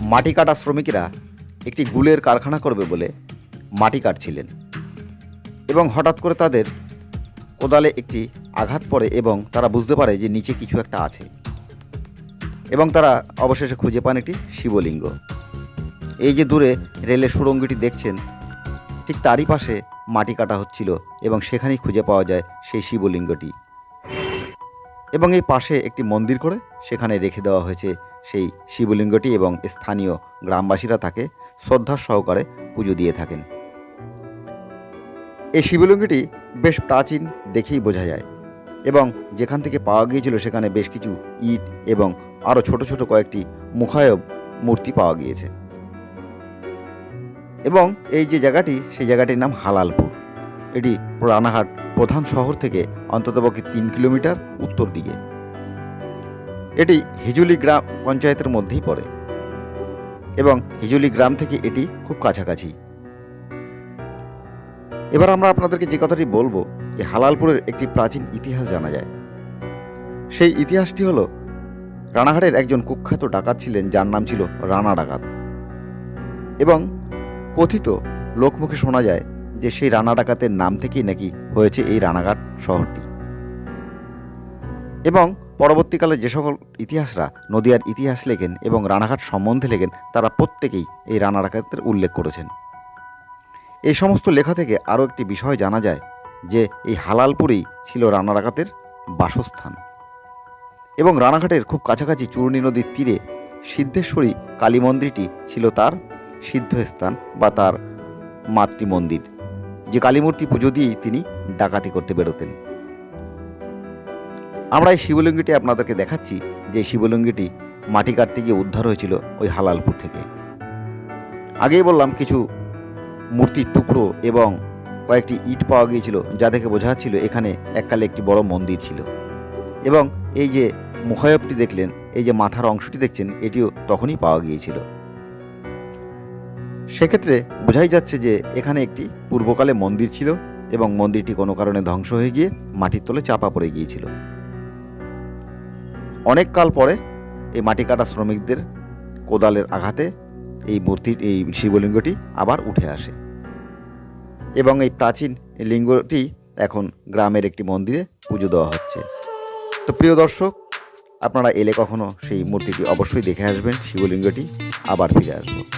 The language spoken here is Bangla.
মাটি কাটা শ্রমিকেরা একটি গুলের কারখানা করবে বলে মাটি কাটছিলেন এবং হঠাৎ করে তাদের কোদালে একটি আঘাত পড়ে এবং তারা বুঝতে পারে যে নিচে কিছু একটা আছে এবং তারা অবশেষে খুঁজে পান একটি শিবলিঙ্গ। এই যে দূরে রেলের সুড়ঙ্গিটি দেখছেন, ঠিক তারই পাশে মাটি কাটা হচ্ছিল এবং সেখানেই খুঁজে পাওয়া যায় সেই শিবলিঙ্গটি। এবং এই পাশে একটি মন্দির করে সেখানে রেখে দেওয়া হয়েছে সেই শিবলিঙ্গটি এবং স্থানীয় গ্রামবাসীরা তাকে শ্রদ্ধা সহকারে পুজো দিয়ে থাকেন। এই শিবলিঙ্গটি বেশ প্রাচীন দেখেই বোঝা যায় এবং যেখান থেকে পাওয়া গিয়েছিল সেখানে বেশ কিছু ইট এবং আরও ছোট ছোট কয়েকটি মুখায়ব মূর্তি পাওয়া গিয়েছে। এবং এই যে জায়গাটি, সেই জায়গাটির নাম হালালপুর। এটি রানাঘাট প্রধান শহর থেকে অন্ততপক্ষে তিন কিলোমিটার উত্তর দিকে। এটি হিজুলি গ্রাম পঞ্চায়েতের মধ্যেই পড়ে এবং হিজুলি গ্রাম থেকে এটি খুব কাছাকাছি। এবার আমরা আপনাদেরকে যে কথাটি বলব, যে হালালপুরের একটি প্রাচীন ইতিহাস জানা যায়। সেই ইতিহাসটি হলো, রানাঘাটের একজন কুখ্যাত ডাকাত ছিলেন যার নাম ছিল রানা ডাকাত। এবং কথিত লোকমুখে শোনা যায় যে সেই রানা ডাকাতের নাম থেকেই নাকি হয়েছে এই রানাঘাট শহরটি। এবং পরবর্তীকালে যে সকল ইতিহাসরা নদিয়ার ইতিহাস লেখেন এবং রানাঘাট সম্বন্ধে লেখেন, তারা প্রত্যেকেই এই রানা ডাকাতের উল্লেখ করেছেন। এই সমস্ত লেখা থেকে আরও একটি বিষয় জানা যায় যে এই হালালপুরেই ছিল রানা ডাকাতের বাসস্থান। এবং রানাঘাটের খুব কাছাকাছি চূর্ণী নদীর তীরে সিদ্ধেশ্বরী কালী মন্দিরটি ছিল তার সিদ্ধস্থান বা তার মাতৃমন্দির। যে কালীমূর্তি পুজো দিয়েই তিনি ডাকাতি করতে বেরোতেন। আমরা এই শিবলিঙ্গটি আপনাদেরকে দেখাচ্ছি, যে শিবলিঙ্গটি মাটি কাটতে গিয়ে উদ্ধার হয়েছিল ওই হালালপুর থেকে। আগেই বললাম, কিছু মূর্তির টুকরো এবং কয়েকটি ইট পাওয়া গিয়েছিল, যা দেখে বোঝা যাচ্ছিল এখানে এককালে একটি বড় মন্দির ছিল। এবং এই যে মুখায়বটি দেখলেন, এই যে মাথার অংশটি দেখছেন, এটিও তখনই পাওয়া গিয়েছিল। সেক্ষেত্রে বোঝাই যাচ্ছে যে এখানে একটি পূর্বকালে মন্দির ছিল এবং মন্দিরটি কোনো কারণে ধ্বংস হয়ে গিয়ে মাটির তলে চাপা পড়ে গিয়েছিল। অনেক কাল পরে এই মাটি কাটা শ্রমিকদের কোদালের আঘাতে এই মূর্তি, এই শিবলিঙ্গটি আবার উঠে আসে। এবং এই প্রাচীন লিঙ্গটি এখন গ্রামের একটি মন্দিরে পুজো দেওয়া হচ্ছে। তো প্রিয় দর্শক, আপনারা এলে কখনো সেই মূর্তিটি অবশ্যই দেখে আসবেন, শিবলিঙ্গটি আবার ফিরে আসব।